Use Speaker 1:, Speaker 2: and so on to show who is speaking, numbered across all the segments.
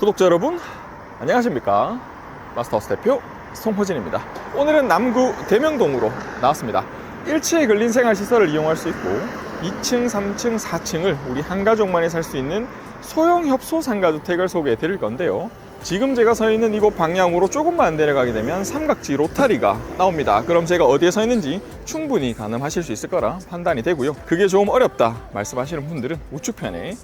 Speaker 1: 구독자 여러분 안녕하십니까? 마스터스 대표 송호진입니다. 오늘은 남구 대명동으로 나왔습니다. 1층에 근린 생활시설을 이용할 수 있고 2층, 3층, 4층을 우리 한 가족만이 살 수 있는 소형 협소 상가주택을 소개해 드릴 건데요. 지금 제가 서 있는 이곳 방향으로 조금만 내려가게 되면 삼각지 로타리가 나옵니다. 그럼 제가 어디에 서 있는지 충분히 가늠하실 수 있을 거라 판단이 되고요. 그게 좀 어렵다 말씀하시는 분들은 우측편에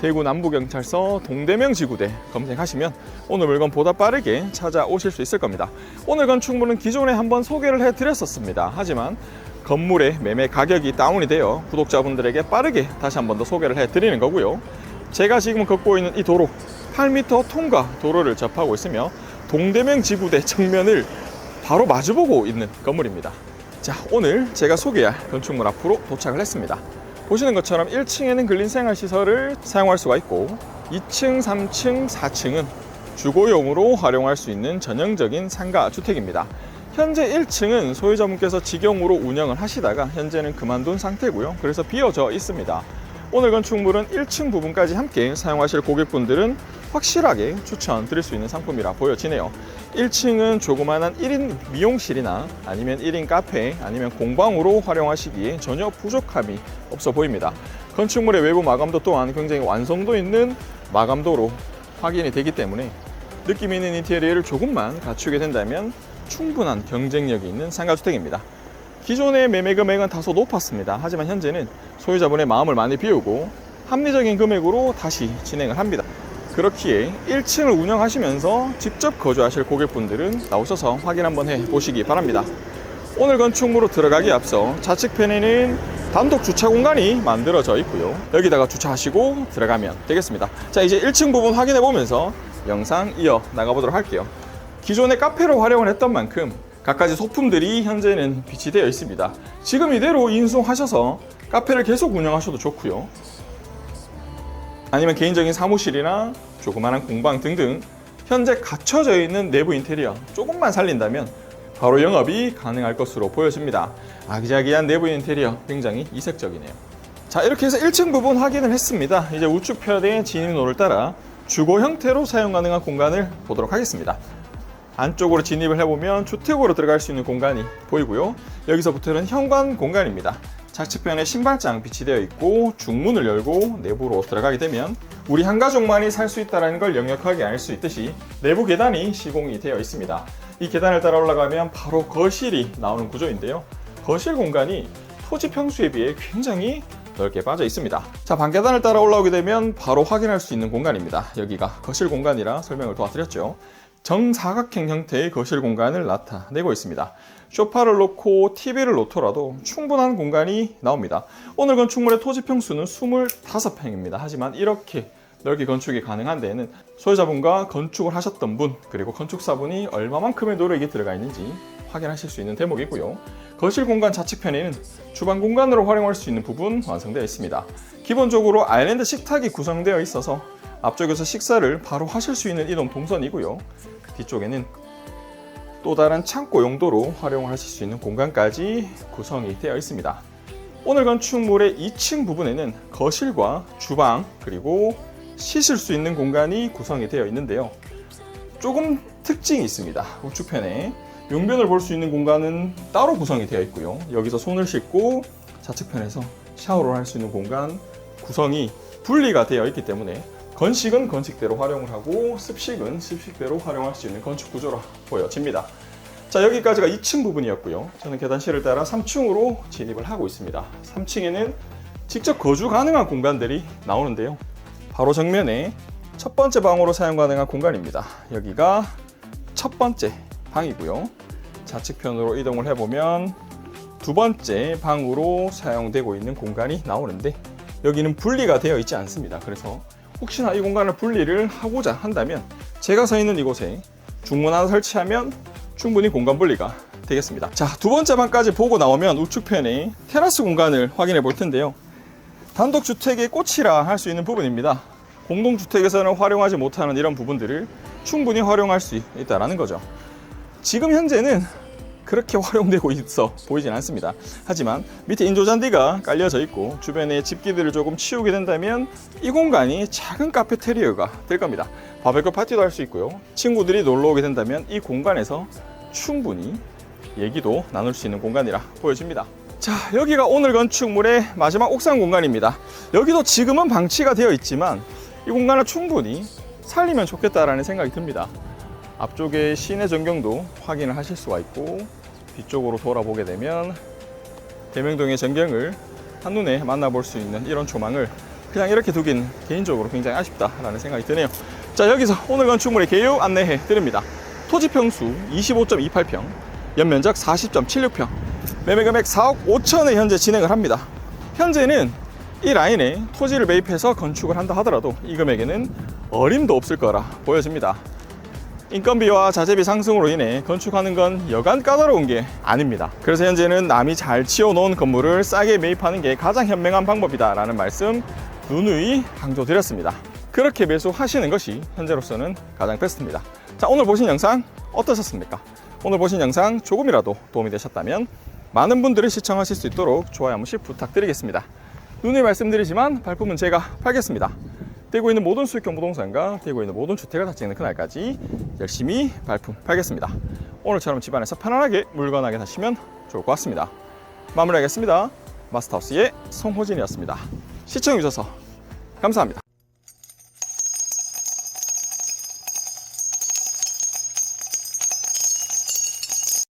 Speaker 1: 대구 남부경찰서 동대명 지구대 검색하시면 오늘 물건 보다 빠르게 찾아오실 수 있을 겁니다. 오늘 건축물은 기존에 한번 소개를 해드렸었습니다. 하지만 건물의 매매 가격이 다운이 되어 구독자분들에게 빠르게 다시 한 번 더 소개를 해드리는 거고요. 제가 지금 걷고 있는 이 도로 8m 통과 도로를 접하고 있으며 동대명 지구대 정면을 바로 마주보고 있는 건물입니다. 자, 오늘 제가 소개할 건축물 앞으로 도착을 했습니다. 보시는 것처럼 1층에는 근린 생활 시설을 사용할 수가 있고 2층, 3층, 4층은 주거용으로 활용할 수 있는 전형적인 상가 주택입니다. 현재 1층은 소유자분께서 직영으로 운영을 하시다가 현재는 그만둔 상태고요. 그래서 비어져 있습니다. 오늘 건축물은 1층 부분까지 함께 사용하실 고객분들은 확실하게 추천드릴 수 있는 상품이라 보여지네요. 1층은 조그마한 1인 미용실이나 아니면 1인 카페 아니면 공방으로 활용하시기에 전혀 부족함이 없어 보입니다. 건축물의 외부 마감도 또한 굉장히 완성도 있는 마감도로 확인이 되기 때문에 느낌 있는 인테리어를 조금만 갖추게 된다면 충분한 경쟁력이 있는 상가주택입니다. 기존의 매매 금액은 다소 높았습니다. 하지만 현재는 소유자분의 마음을 많이 비우고 합리적인 금액으로 다시 진행을 합니다. 그렇기에 1층을 운영하시면서 직접 거주하실 고객분들은 나오셔서 확인 한번 해 보시기 바랍니다. 오늘 건축물로 들어가기 앞서 좌측편에는 단독 주차 공간이 만들어져 있고요. 여기다가 주차하시고 들어가면 되겠습니다. 자, 이제 1층 부분 확인해 보면서 영상 이어 나가보도록 할게요. 기존의 카페로 활용을 했던 만큼 갖가지 소품들이 현재는 비치되어 있습니다. 지금 이대로 인수하셔서 카페를 계속 운영하셔도 좋고요. 아니면 개인적인 사무실이나 조그마한 공방 등등 현재 갖춰져 있는 내부 인테리어 조금만 살린다면 바로 영업이 가능할 것으로 보여집니다. 아기자기한 내부 인테리어 굉장히 이색적이네요. 자 이렇게 해서 1층 부분 확인을 했습니다. 이제 우측편의 진입로를 따라 주거 형태로 사용 가능한 공간을 보도록 하겠습니다. 안쪽으로 진입을 해보면 주택으로 들어갈 수 있는 공간이 보이고요. 여기서부터는 현관 공간입니다. 좌측편에 신발장 비치되어 있고 중문을 열고 내부로 들어가게 되면 우리 한 가족만이 살 수 있다는 걸 역력하게 알 수 있듯이 내부 계단이 시공이 되어 있습니다. 이 계단을 따라 올라가면 바로 거실이 나오는 구조인데요. 거실 공간이 토지 평수에 비해 굉장히 넓게 빠져 있습니다. 자, 방계단을 따라 올라오게 되면 바로 확인할 수 있는 공간입니다. 여기가 거실 공간이라 설명을 도와드렸죠. 정사각형 형태의 거실 공간을 나타내고 있습니다. 소파를 놓고 TV를 놓더라도 충분한 공간이 나옵니다. 오늘 건축물의 토지 평수는 25평입니다. 하지만 이렇게 넓게 건축이 가능한 데에는 소유자분과 건축을 하셨던 분 그리고 건축사분이 얼마만큼의 노력이 들어가 있는지 확인하실 수 있는 대목이고요. 거실 공간 좌측편에는 주방 공간으로 활용할 수 있는 부분 완성되어 있습니다. 기본적으로 아일랜드 식탁이 구성되어 있어서 앞쪽에서 식사를 바로 하실 수 있는 이동 동선이고요. 그 뒤쪽에는 또 다른 창고 용도로 활용하실 수 있는 공간까지 구성이 되어 있습니다. 오늘 건축물의 2층 부분에는 거실과 주방 그리고 씻을 수 있는 공간이 구성이 되어 있는데요. 조금 특징이 있습니다. 우측편에 용변을 볼 수 있는 공간은 따로 구성이 되어 있고요. 여기서 손을 씻고 좌측편에서 샤워를 할 수 있는 공간 구성이 분리가 되어 있기 때문에 건식은 건식대로 활용을 하고 습식은 습식대로 활용할 수 있는 건축 구조로 보여집니다. 자 여기까지가 2층 부분이었고요. 저는 계단실을 따라 3층으로 진입을 하고 있습니다. 3층에는 직접 거주 가능한 공간들이 나오는데요. 바로 정면에 첫 번째 방으로 사용 가능한 공간입니다. 여기가 첫 번째 방이고요. 좌측편으로 이동을 해보면 두 번째 방으로 사용되고 있는 공간이 나오는데 여기는 분리가 되어 있지 않습니다. 그래서 혹시나 이 공간을 분리를 하고자 한다면 제가 서 있는 이곳에 중문 하나 설치하면 충분히 공간 분리가 되겠습니다. 자, 두 번째 방까지 보고 나오면 우측편에 테라스 공간을 확인해 볼 텐데요. 단독주택의 꽃이라 할 수 있는 부분입니다. 공동주택에서는 활용하지 못하는 이런 부분들을 충분히 활용할 수 있다는 거죠. 지금 현재는 그렇게 활용되고 있어 보이진 않습니다. 하지만 밑에 인조잔디가 깔려져 있고 주변에 집기들을 조금 치우게 된다면 이 공간이 작은 카페테리아가 될 겁니다. 바베큐 파티도 할 수 있고요. 친구들이 놀러 오게 된다면 이 공간에서 충분히 얘기도 나눌 수 있는 공간이라 보여집니다. 자, 여기가 오늘 건축물의 마지막 옥상 공간입니다. 여기도 지금은 방치가 되어 있지만 이 공간을 충분히 살리면 좋겠다라는 생각이 듭니다. 앞쪽에 시내 전경도 확인을 하실 수가 있고 뒤쪽으로 돌아보게 되면 대명동의 전경을 한눈에 만나볼 수 있는 이런 조망을 그냥 이렇게 두긴 개인적으로 굉장히 아쉽다라는 생각이 드네요. 자 여기서 오늘 건축물의 개요 안내해 드립니다. 토지 평수 25.28평, 연면적 40.76평, 매매 금액 4억 5천에 현재 진행을 합니다. 현재는 이 라인에 토지를 매입해서 건축을 한다 하더라도 이 금액에는 어림도 없을 거라 보여집니다. 인건비와 자재비 상승으로 인해 건축하는 건 여간 까다로운 게 아닙니다. 그래서 현재는 남이 잘 치워놓은 건물을 싸게 매입하는 게 가장 현명한 방법이다라는 말씀 누누이 강조드렸습니다. 그렇게 매수하시는 것이 현재로서는 가장 베스트입니다. 자, 오늘 보신 영상 어떠셨습니까? 오늘 보신 영상 조금이라도 도움이 되셨다면 많은 분들이 시청하실 수 있도록 좋아요 한 번씩 부탁드리겠습니다. 누누이 말씀드리지만 발품은 제가 팔겠습니다. 대구에 있는 모든 수익형 부동산과 대구에 있는 모든 주택을 다 찍는 그날까지 열심히 발품 팔겠습니다. 오늘처럼 집안에서 편안하게 물건하게 사시면 좋을 것 같습니다. 마무리하겠습니다. 마스터하우스의 송호진이었습니다. 시청해주셔서 감사합니다.